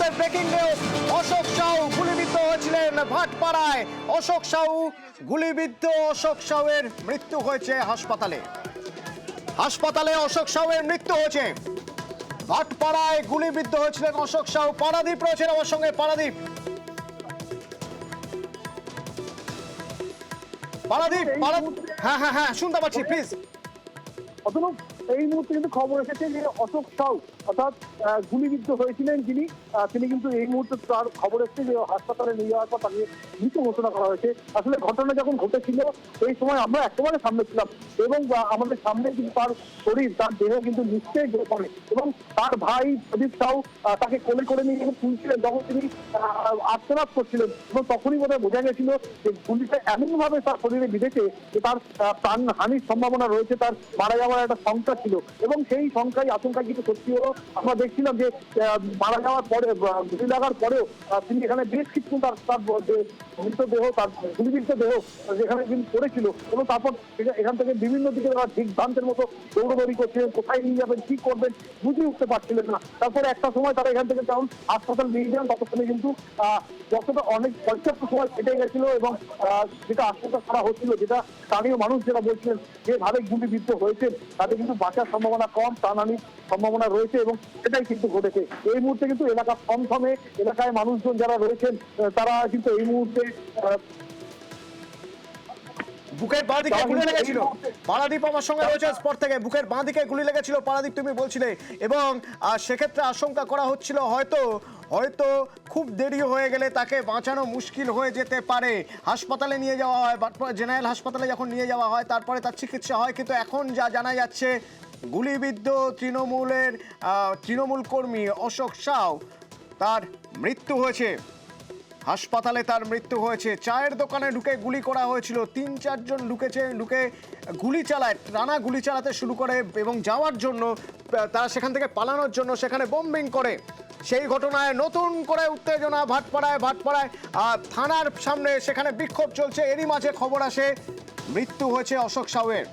মুহূর্তে breaking news Ashok Sau গুলিবিদ্ধ হয়েছিলেন ভাটপাড়ায়। অশোক সাউ গুলিবিদ্ধ, অশোক সাউয়ের মৃত্যু হয়েছে হাসপাতালে। হাসপাতালে অশোক সাউয়ের মৃত্যু হয়েছে। ভাটপাড়ায় গুলিবিদ্ধ হয়েছিলেন অশোক সাউ। পারাদীপ রয়েছেন আমার সঙ্গে পারাদীপ পারাদীপ হ্যাঁ হ্যাঁ হ্যাঁ শুনতে পাচ্ছি প্লিজ এই মুহূর্তে কিন্তু খবর এসেছে যে অশোক সাউ অর্থাৎ গুলিবিদ্ধ হয়েছিলেন যিনি তিনি কিন্তু এই মুহূর্তে তার খবর এসেছে যে হাসপাতালে নিয়ে যাওয়ার পর তাকে মৃত ঘোষণা করা হয়েছে। আসলে ঘটনা যখন ঘটেছিল সেই সময় আমরা একেবারে সামনে ছিলাম এবং আমাদের সামনে কিন্তু তার শরীর তার দেহ কিন্তু নিশ্চয়ই পড়ে এবং তার ভাই প্রদীপ সাউ তাকে কোলে করে নিয়ে যখন তুলছিলেন তখন তিনি আর্তনাদ করছিলেন এবং তখনই বোধহয় বোঝা গেছিল যে গুলিটা এমনভাবে তার শরীরে বিঁধেছে যে তার আহ, প্রাণ হানির সম্ভাবনা রয়েছে তার মারা যাওয়ার একটা শঙ্কা ছিল। এবং সেই শঙ্কাই আশঙ্কা কিন্তু সত্যি হলো আমরা দেখছিলাম যে মারা যাওয়ার পরে গুলি লাগার পরেও তিনি এখানে বেশ কিছু তার তার মৃতদেহ তার গুলিবিদ্ধ দেহ, যেখানে তিনি পড়েছিল এবং তারপর এখান থেকে বিভিন্ন দিকে তারা দিগ্ভ্রান্তের মতো দৌড়দৌড়ি করছিলেন কোথায় নিয়ে যাবেন, কি করবেন, বুঝে উঠতে পারছিলেন না। তারপরে একটা সময় তারা এখান থেকে যখন হাসপাতাল নিয়ে যান, ততক্ষণে কিন্তু যতটা অনেক পর্যাপ্ত সময় কেটে গেছিল এবং যেটা আশঙ্কা করা হচ্ছিল, যেটা স্থানীয় মানুষ যারা বলছিলেন যেভাবে গুলিবিদ্ধ হয়েছেন তাদের কিন্তু বাঁচার সম্ভাবনা কম প্রাণহানির সম্ভাবনা রয়েছে এবং সেটাই কিন্তু ঘটেছে। এই মুহূর্তে কিন্তু এলাকা থমথমে, এলাকায় মানুষজন যারা রয়েছেন তারা কিন্তু এই মুহূর্তে বুকের বাঁ দিকে গুলি লেগেছিল। পারাদীপ আমার সঙ্গে রয়েছে স্পট থেকে বুকের বাঁ দিকে গুলি লেগেছিল পারাদীপ তুমি বলছিলে। এবং সেক্ষেত্রে আশঙ্কা করা হচ্ছিল হয়তো হয়তো খুব দেরি হয়ে গেলে তাকে বাঁচানো মুশকিল হয়ে যেতে পারে। হাসপাতালে নিয়ে যাওয়া হয় জেনারেল হাসপাতালে যখন নিয়ে যাওয়া হয় তারপরে তার চিকিৎসা হয়। কিন্তু এখন যা জানা যাচ্ছে গুলিবিদ্ধ তৃণমূলের তৃণমূল কর্মী অশোক সাউ তার মৃত্যু হয়েছে। হাসপাতালে তার মৃত্যু হয়েছে। চায়ের দোকানে ঢুকে গুলি করা হয়েছিল। তিন চারজন ঢুকেছে ঢুকে গুলি চালায়, টানা গুলি চালাতে শুরু করে এবং যাওয়ার জন্য তারা সেখান থেকে পালানোর জন্য সেখানে বোম্বিং করে। সেই ঘটনায় নতুন করে উত্তেজনা ভাটপাড়ায় ভাটপাড়ায় থানার সামনে সেখানে বিক্ষোভ চলছে। এরই মাঝে খবর আসে, মৃত্যু হয়েছে অশোক সাউয়ের।